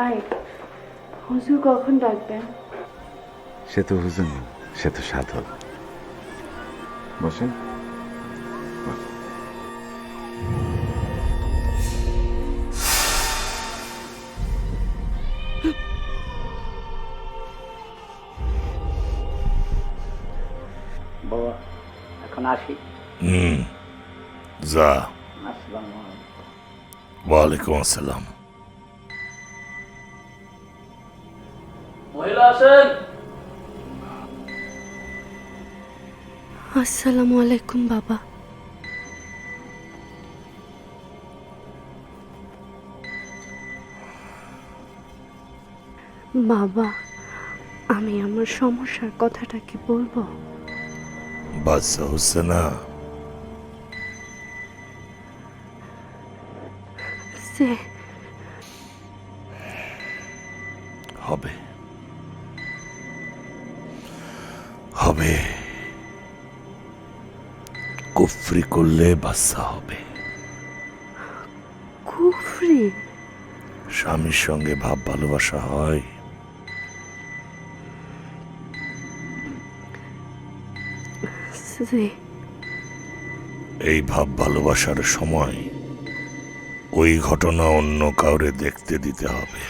ভাই হুজুর কখন ডাকবেন? সে তো হুজুর না, সে তো সাধক। বসেন। বাবা এখন আসি। হুম যা। আসসালামু আলাইকুম। ওয়ালাইকুম আসসালাম। আসেন। আসসালামু আলাইকুম বাবা। বাবা আমি আমার সমস্যার কথাটা কি বলব? সে হবে কুফরি করলে বাচ্চা হবে। কুফরি? স্বামীর সঙ্গে ভাব ভালোবাসা হয়। এই ভাব ভালোবাসার সময় ওই ঘটনা অন্য কাউরে দেখতে দিতে হবে।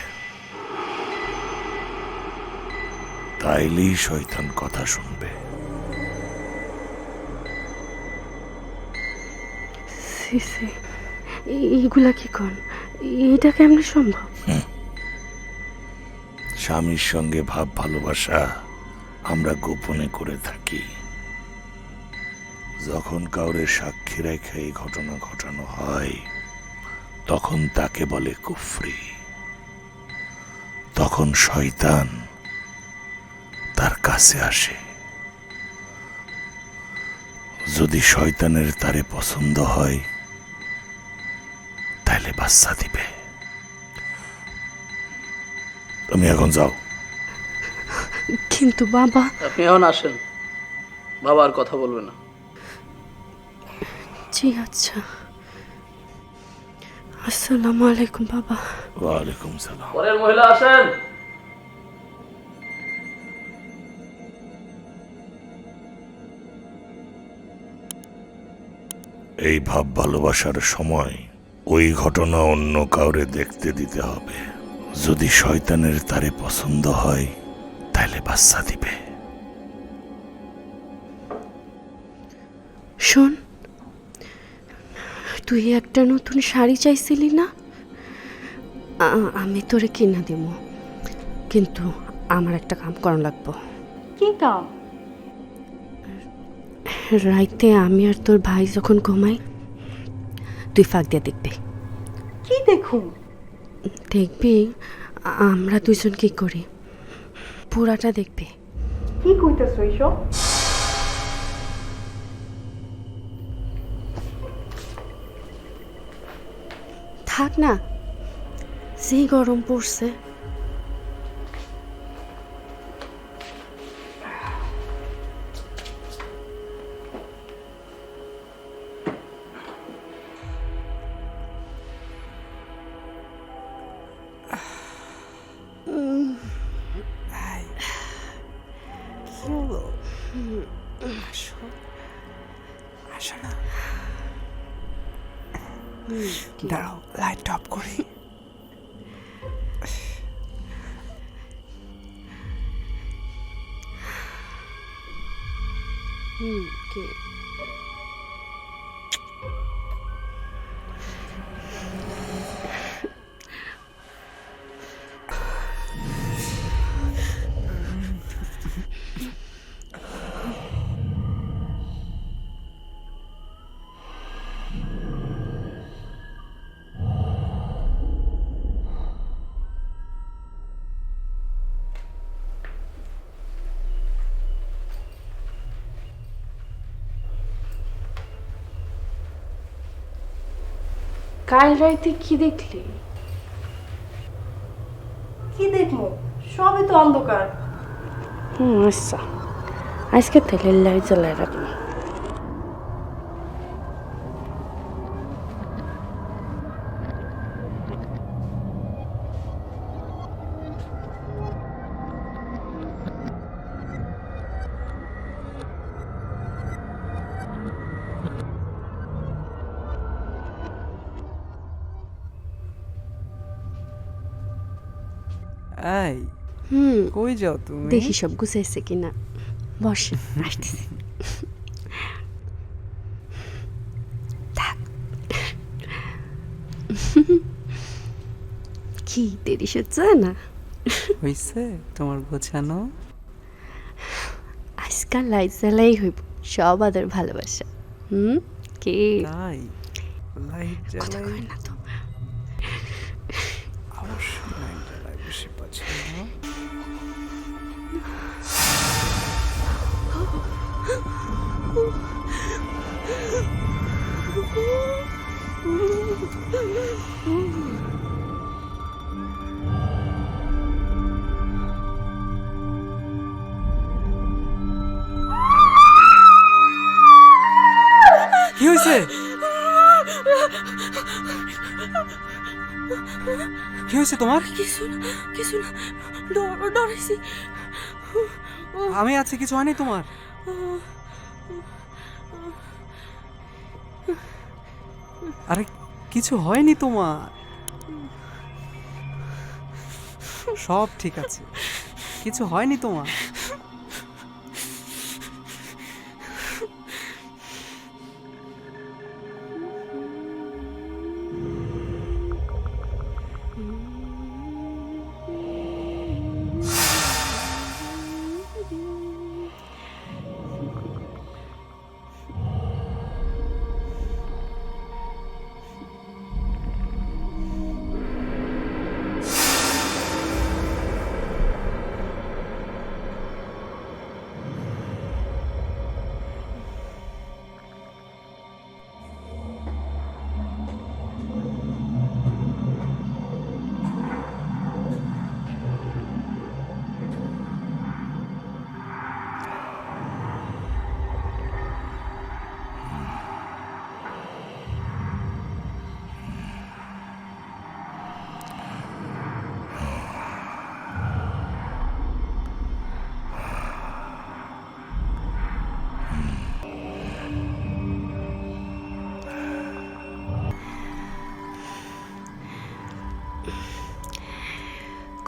তাইলেই শয়তান কথা শুনবে। এইগুলা কি কন? এটা সম্ভব? স্বামীর সঙ্গে ভাব ভালোবাসা আমরা গোপনে করে থাকি। যখন কাউরে সাক্ষী রেখে এই ঘটনা ঘটানো হয়, তখন তাকে বলে কুফরি। তখন শয়তান তার কাছে আসে। যদি শয়তানের তারে পছন্দ হয় তাহলে বাচ্চা দিবে। তুমি এখন যাও। কিন্তু বাবা আপনি এখন আসেন। বাবা আর কথা বলবে না। জি আচ্ছা। আসসালামু আলাইকুম বাবা। ওয়ালাইকুম সালাম। পরের মহিলা আসেন। এই ভাব ভালোবাসার সময় ওই ঘটনা অন্য কাউরে দেখতে দিতে হবে। যদি শয়তানের তারে পছন্দ হয় তাহলে বাচ্চা দিবে। শোন তুই একটা নতুন শাড়ি চাইছিলি না? আমি তোরে কিনা দিব। কিন্তু আমার একটা কাম করা লাগবো। কি কাম? রাইতে আমি আর তোর ভাই যখন ঘুমাই তুই ফাঁক দিয়ে দেখবি। কি দেখুন? দেখবি আমরা দুজন কি করি? পুরাটা দেখবি। কি কইতেছ এইসব? থাক না সেই গরম পড়ছে দাঁড়াও লাইট অফ করি হুম, কি? কাল রাইতে কি দেখলি? কি দেখব? সবই তো অন্ধকার। হুম আচ্ছা। আজকে তেলের লাইট জ্বালায় রাখব। এই হুম। কই যাও তুমি? দেখি সব গুছাইছে কিনা। বসে আসতেছি। কি দেরি সহ্য না? হইছে তোমার গোছানো? আজকাল লাইট জ্বালাই হইব সব আদর ভালোবাসা। হুম? কে? তাই? লাইট জ্বালাই? কি হয়েছে? কি হয়েছে তোমার? কিছু না কিছু না। ডরেছি আমি আছি কিছু হয়নি তোমার। আরে কিছু হয়নি তোমার? সব ঠিক আছে। কিছু হয়নি তোমার?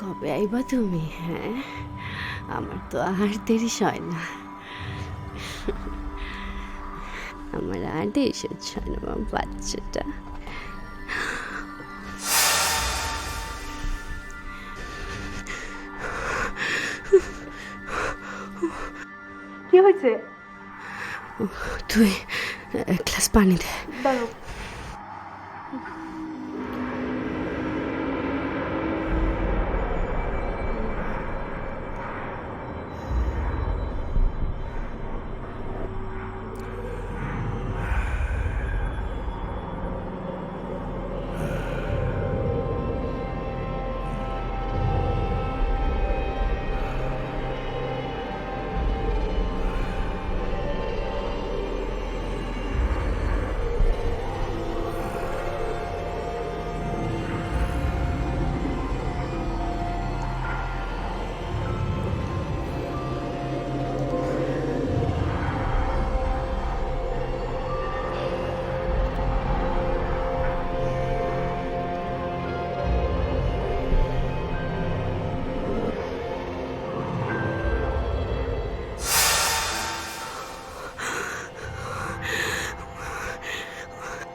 কবে আইবা তুমি হ্যাঁ? আমার তো আর দেরি হয় না। আমার আর দেরি সহ্য হয় না আমার বাচ্চাটা। কি হয়েছে? তুই এক গ্লাস পানি দে।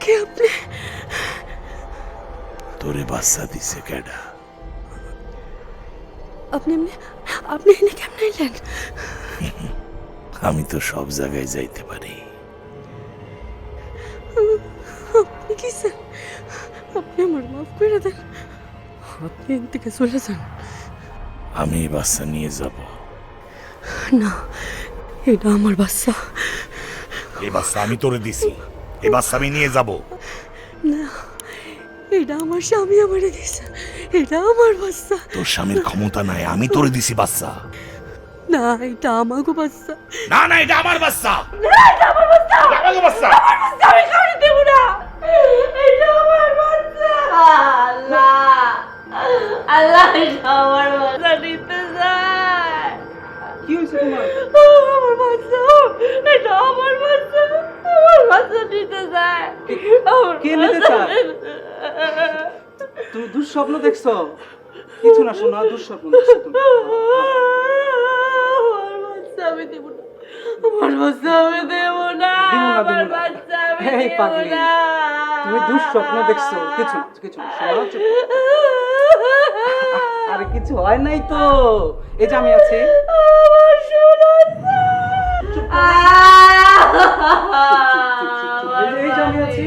দাঁড়ো কে আপনি তোরে বাচ্চা দিছে কেডা? আপনি এমনি আপনি এনে কেমন এলেন? আমি তো সব জায়গায় যাইতে পারি। আপনি কি স্যার? আপনি আমার মাফ করে দেন। আপনি এখান থেকে চলে যান। আমি এই বাচ্চা নিয়ে যাব। না এটা আমার বাচ্চা। এই বাচ্চা আমি তোরে দিছি। এই বাচ্চা আমি নিয়ে যাব। না এটা আমার স্বামী আমারে দিছে। এটা আমার বাচ্চা। তোর স্বামীর ক্ষমতা নাই আমি তোরে দিছি বাচ্চা। না এটা আমাকে বাচ্চা। না না এটা আমার বাচ্চা। এটা আমার বাচ্চা। আমি কাউকে দেবো না। এটা আমার বাচ্চা। আল্লাহ আল্লাহ এটা আমার বাচ্চা নিতে যায় কি হয়েছে তোমার আমার বাচ্চা এটা আমার বাচ্চা আমার বাচ্চা নিতে যায় কে নিতে চায়? তুমি দুঃস্বপ্ন দেখছ কিছু না শোনা দুঃস্বপ্ন দেখছ তুমি। আমার বাচ্চা আমি দেব না আমার বাচ্চা আমি দেব না আমার বাচ্চা আমি দেব না তুমি দুঃস্বপ্ন দেখছ কিছু কিছু শোনা আরে কিছু হয় নাই তো এই যে আমি আছি আমার। এই যে- আমি আছি